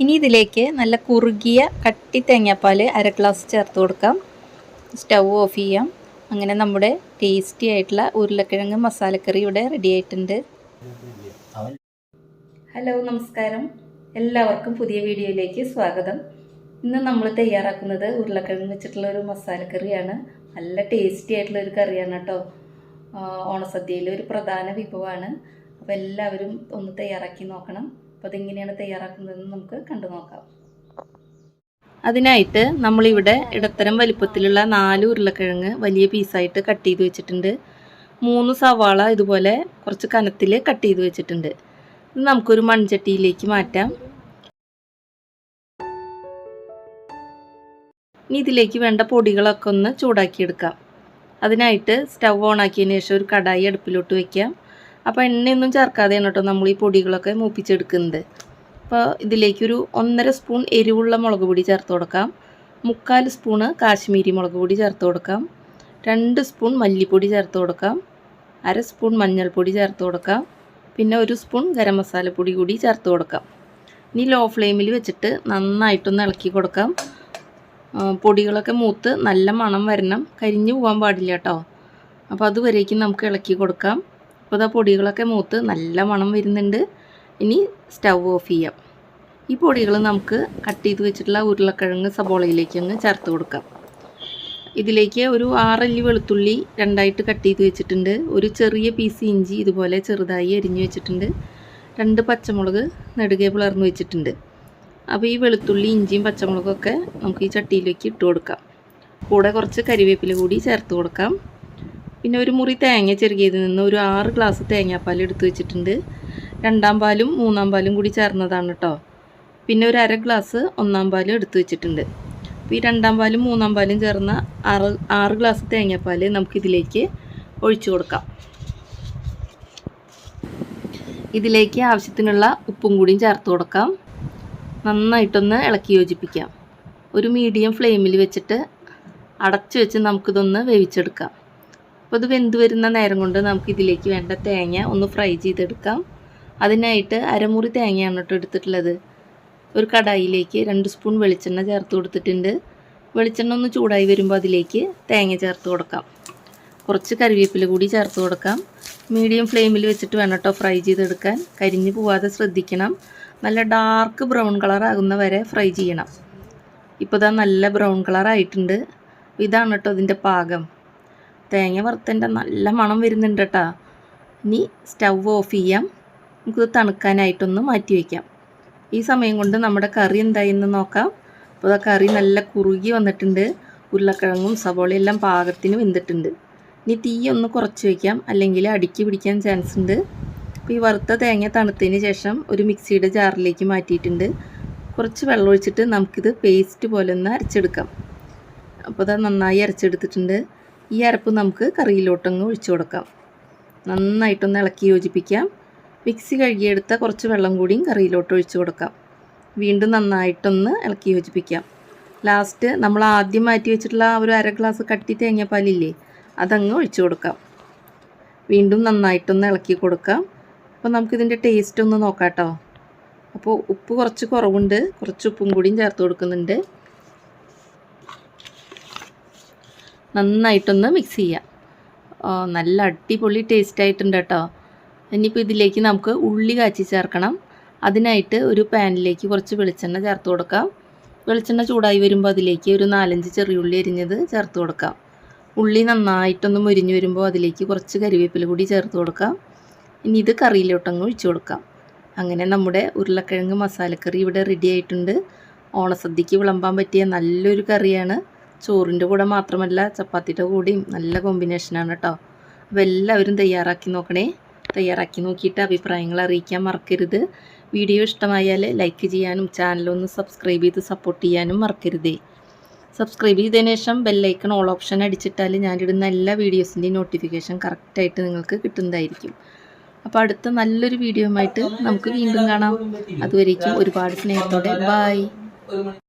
ഇനി ഇതിലേക്ക് നല്ല കുറുകിയ കട്ടി തേങ്ങാപ്പാൽ അര ഗ്ലാസ് ചേർത്ത് കൊടുക്കാം. സ്റ്റൗ ഓഫ് ചെയ്യാം. അങ്ങനെ നമ്മുടെ ടേസ്റ്റി ആയിട്ടുള്ള ഉരുളക്കിഴങ്ങ് മസാലക്കറി ഇവിടെ റെഡി ആയിട്ടുണ്ട്. ഹലോ നമസ്കാരം. എല്ലാവർക്കും പുതിയ വീഡിയോയിലേക്ക് സ്വാഗതം. ഇന്ന് നമ്മൾ തയ്യാറാക്കുന്നത് ഉരുളക്കിഴങ്ങ് വെച്ചിട്ടുള്ള ഒരു മസാലക്കറിയാണ്. നല്ല ടേസ്റ്റി ആയിട്ടുള്ള ഒരു കറിയാണ് കേട്ടോ. ഓണസദ്യയിലെ ഒരു പ്രധാന വിഭവമാണ്. അപ്പോൾ എല്ലാവരും ഒന്ന് തയ്യാറാക്കി നോക്കണം. അപ്പോൾ അതെങ്ങനെയാണ് തയ്യാറാക്കുന്നതെന്ന് നമുക്ക് കണ്ടു നോക്കാം. അതിനായിട്ട് നമ്മളിവിടെ ഇടത്തരം വലിപ്പത്തിലുള്ള നാല് ഉരുളക്കിഴങ്ങ് വലിയ പീസായിട്ട് കട്ട് ചെയ്ത് വെച്ചിട്ടുണ്ട്. മൂന്ന് സവാള ഇതുപോലെ കുറച്ച് കനത്തിൽ കട്ട് ചെയ്ത് വെച്ചിട്ടുണ്ട്. ഇത് നമുക്കൊരു മൺചട്ടിയിലേക്ക് മാറ്റാം. ഇനി ഇതിലേക്ക് വേണ്ട പൊടികളൊക്കെ ഒന്ന് ചൂടാക്കിയെടുക്കാം. അതിനായിട്ട് സ്റ്റവ് ഓൺ ആക്കിയതിന് ശേഷം ഒരു കടായി അടുപ്പിലോട്ട് വെക്കാം. അപ്പോൾ എണ്ണയൊന്നും ചേർക്കാതെയാണ് കേട്ടോ നമ്മൾ ഈ പൊടികളൊക്കെ മൂപ്പിച്ചെടുക്കുന്നത്. അപ്പോൾ ഇതിലേക്കൊരു ഒന്നര സ്പൂൺ എരിവുള്ള മുളക് പൊടി ചേർത്ത് കൊടുക്കാം. മുക്കാൽ സ്പൂണ് കാശ്മീരി മുളക് പൊടി ചേർത്ത് കൊടുക്കാം. രണ്ട് സ്പൂൺ മല്ലിപ്പൊടി ചേർത്ത് കൊടുക്കാം. അര സ്പൂൺ മഞ്ഞൾപ്പൊടി ചേർത്ത് കൊടുക്കാം. പിന്നെ ഒരു സ്പൂൺ ഗരം മസാലപ്പൊടി കൂടി ചേർത്ത് കൊടുക്കാം. ഇനി ലോ ഫ്ലെയിമിൽ വെച്ചിട്ട് നന്നായിട്ടൊന്ന് ഇളക്കി കൊടുക്കാം. പൊടികളൊക്കെ മൂത്ത് നല്ല മണം വരണം. കരിഞ്ഞു പോകാൻ പാടില്ല കേട്ടോ. അപ്പോൾ അതുവരേക്കും നമുക്ക് ഇളക്കി കൊടുക്കാം. അപ്പോൾ പൊടികളൊക്കെ മൂത്ത് നല്ല മണം വരുന്നുണ്ട്. ഇനി സ്റ്റൗ ഓഫ് ചെയ്യാം. ഈ പൊടികൾ നമുക്ക് കട്ട് ചെയ്ത് വെച്ചിട്ടുള്ള ഉരുളക്കിഴങ്ങ് സബോളയിലേക്ക് അങ്ങ് ചേർത്ത് കൊടുക്കാം. ഇതിലേക്ക് ഒരു ആറല്ലി വെളുത്തുള്ളി രണ്ടായിട്ട് കട്ട് ചെയ്ത് വെച്ചിട്ടുണ്ട്. ഒരു ചെറിയ പീസ് ഇഞ്ചി ഇതുപോലെ ചെറുതായി അരിഞ്ഞു വെച്ചിട്ടുണ്ട്. രണ്ട് പച്ചമുളക് നെടുകെ പിളർന്ന് വെച്ചിട്ടുണ്ട്. അപ്പോൾ ഈ വെളുത്തുള്ളി ഇഞ്ചിയും പച്ചമുളകൊക്കെ നമുക്ക് ഈ ചട്ടിയിലേക്ക് ഇട്ട് കൊടുക്കാം. കൂടെ കുറച്ച് കരിവേപ്പില കൂടി ചേർത്ത് കൊടുക്കാം. പിന്നെ ഒരു മുറി തേങ്ങ ചെറുകിയതിൽ നിന്ന് ഒരു ആറ് ഗ്ലാസ് തേങ്ങാപ്പാൽ എടുത്തു വെച്ചിട്ടുണ്ട്. രണ്ടാം പാലും മൂന്നാം പാലും കൂടി ചേർന്നതാണ് കേട്ടോ പിന്നെ ഒരു അര ഗ്ലാസ് ഒന്നാം പാലും എടുത്തു വെച്ചിട്ടുണ്ട്. അപ്പോൾ ഈ രണ്ടാം പാലും മൂന്നാം പാലും ചേർന്ന ആറ് ആറ് ഗ്ലാസ് തേങ്ങാപ്പാൽ നമുക്കിതിലേക്ക് ഒഴിച്ചു കൊടുക്കാം. ഇതിലേക്ക് ആവശ്യത്തിനുള്ള ഉപ്പും കൂടിയും ചേർത്ത് കൊടുക്കാം. നന്നായിട്ടൊന്ന് ഇളക്കി യോജിപ്പിക്കാം. ഒരു മീഡിയം ഫ്ലെയിമിൽ വെച്ചിട്ട് അടച്ചു വെച്ച് നമുക്കിതൊന്ന് വേവിച്ചെടുക്കാം. അപ്പോൾ ഇത് വെന്ത് വരുന്ന നേരം കൊണ്ട് നമുക്ക് ഇതിലേക്ക് വേണ്ട തേങ്ങ ഒന്ന് ഫ്രൈ ചെയ്തെടുക്കാം. അതിനായിട്ട് അരമുറി തേങ്ങയാണ് കേട്ടോ എടുത്തിട്ടുള്ളത്. ഒരു കടായിലേക്ക് രണ്ട് സ്പൂൺ വെളിച്ചെണ്ണ ചേർത്ത് കൊടുത്തിട്ടുണ്ട്. വെളിച്ചെണ്ണ ഒന്ന് ചൂടായി വരുമ്പോൾ അതിലേക്ക് തേങ്ങ ചേർത്ത് കൊടുക്കാം. കുറച്ച് കറിവേപ്പില കൂടി ചേർത്ത് കൊടുക്കാം. മീഡിയം ഫ്ലെയിമിൽ വെച്ചിട്ട് വേണം കേട്ടോ ഫ്രൈ ചെയ്തെടുക്കാൻ. കരിഞ്ഞു പോവാതെ ശ്രദ്ധിക്കണം. നല്ല ഡാർക്ക് ബ്രൗൺ കളർ ആകുന്ന വരെ ഫ്രൈ ചെയ്യണം. ഇപ്പോൾ ഇതാ നല്ല ബ്രൗൺ കളർ ആയിട്ടുണ്ട്. ഇതാണ് കേട്ടോ ഇതിന്റെ പാകം. തേങ്ങ വറുത്തതിന്റെ നല്ല മണം വരുന്നുണ്ട് കേട്ടോ ഇനി സ്റ്റൗ ഓഫ് ചെയ്യാം. നമുക്കിത് തണുക്കാനായിട്ടൊന്ന് മാറ്റി വയ്ക്കാം. ഈ സമയം കൊണ്ട് നമ്മുടെ കറി എന്തായെന്ന് നോക്കാം. അപ്പോൾ ആ കറി നല്ല കുറുകി വന്നിട്ടുണ്ട്. ഉരുളക്കിഴങ്ങും സവോളയും എല്ലാം പാകത്തിന് വെന്തിട്ടുണ്ട്. ഇനി തീ ഒന്ന് കുറച്ച് വയ്ക്കാം. അല്ലെങ്കിൽ അടുക്കി പിടിക്കാൻ ചാൻസ് ഉണ്ട്. അപ്പോൾ ഈ വറുത്ത തേങ്ങ തണുത്തതിന് ശേഷം ഒരു മിക്സിയുടെ ജാറിലേക്ക് മാറ്റിയിട്ടുണ്ട്. കുറച്ച് വെള്ളം ഒഴിച്ചിട്ട് നമുക്കിത് പേസ്റ്റ് പോലെ ഒന്ന് അരച്ചെടുക്കാം. അപ്പോൾ അത് നന്നായി അരച്ചെടുത്തിട്ടുണ്ട്. ഈ അരപ്പ് നമുക്ക് കറിയിലോട്ടങ്ങ് ഒഴിച്ചു കൊടുക്കാം. നന്നായിട്ടൊന്ന് ഇളക്കി യോജിപ്പിക്കാം. മിക്സി കഴുകിയെടുത്ത കുറച്ച് വെള്ളം കൂടിയും കറിയിലോട്ട് ഒഴിച്ചു കൊടുക്കാം. വീണ്ടും നന്നായിട്ടൊന്ന് ഇളക്കി യോജിപ്പിക്കാം. ലാസ്റ്റ് നമ്മൾ ആദ്യം മാറ്റി വെച്ചിട്ടുള്ള ഒരു അര ഗ്ലാസ് കട്ടി തേങ്ങാപ്പാലില്ലേ അതങ്ങ് ഒഴിച്ചു കൊടുക്കാം. വീണ്ടും നന്നായിട്ടൊന്ന് ഇളക്കി കൊടുക്കാം. അപ്പോൾ നമുക്കിതിന്റെ ടേസ്റ്റ് ഒന്ന് നോക്കാം കേട്ടോ അപ്പോൾ ഉപ്പ് കുറച്ച് കുറവുണ്ട്. കുറച്ച് ഉപ്പും കൂടിയും ചേർത്ത് കൊടുക്കുന്നുണ്ട്. നന്നായിട്ടൊന്ന് മിക്സ് ചെയ്യാം. നല്ല അടിപൊളി ടേസ്റ്റ് ആയിട്ടുണ്ട് കേട്ടോ. ഇനിയിപ്പോൾ ഇതിലേക്ക് നമുക്ക് ഉള്ളി കാച്ചി ചേർക്കണം. അതിനായിട്ട് ഒരു പാനിലേക്ക് കുറച്ച് വെളിച്ചെണ്ണ ചേർത്ത് കൊടുക്കാം. വെളിച്ചെണ്ണ ചൂടായി വരുമ്പോൾ അതിലേക്ക് ഒരു നാലഞ്ച് ചെറിയുള്ളി അരിഞ്ഞത് ചേർത്ത് കൊടുക്കാം. ഉള്ളി നന്നായിട്ടൊന്ന് മുരിഞ്ഞു വരുമ്പോൾ അതിലേക്ക് കുറച്ച് കരിവേപ്പില കൂടി ചേർത്ത് കൊടുക്കാം. ഇനി ഇത് കറിയിലോട്ടങ്ങ് ഒഴിച്ചു കൊടുക്കാം. അങ്ങനെ നമ്മുടെ ഉരുളക്കിഴങ്ങ് മസാലക്കറി ഇവിടെ റെഡി ആയിട്ടുണ്ട്. ഓണസദ്യക്ക് വിളമ്പാൻ പറ്റിയ നല്ലൊരു കറിയാണ്. ചോറിന്റെ കൂടെ മാത്രമല്ല ചപ്പാത്തിയുടെ കൂടെയും നല്ല കോമ്പിനേഷനാണ് കേട്ടോ അപ്പോൾ എല്ലാവരും തയ്യാറാക്കി നോക്കണേ. തയ്യാറാക്കി നോക്കിയിട്ട് അഭിപ്രായങ്ങൾ അറിയിക്കാൻ മറക്കരുത്. വീഡിയോ ഇഷ്ടമായാൽ ലൈക്ക് ചെയ്യാനും ചാനലൊന്ന് സബ്സ്ക്രൈബ് ചെയ്ത് സപ്പോർട്ട് ചെയ്യാനും മറക്കരുതേ. സബ്സ്ക്രൈബ് ചെയ്തതിന് ശേഷം ബെല്ലൈക്കൺ ഓൾ ഓപ്ഷൻ അടിച്ചിട്ടാൽ ഞാനിടുന്ന എല്ലാ വീഡിയോസിന്റെയും നോട്ടിഫിക്കേഷൻ കറക്റ്റായിട്ട് നിങ്ങൾക്ക് കിട്ടുന്നതായിരിക്കും. അപ്പോൾ അടുത്ത നല്ലൊരു വീഡിയോ നമുക്ക് വീണ്ടും കാണാം. അതുവരേക്കും ഒരുപാട് സ്നേഹത്തോടെ. ബായ്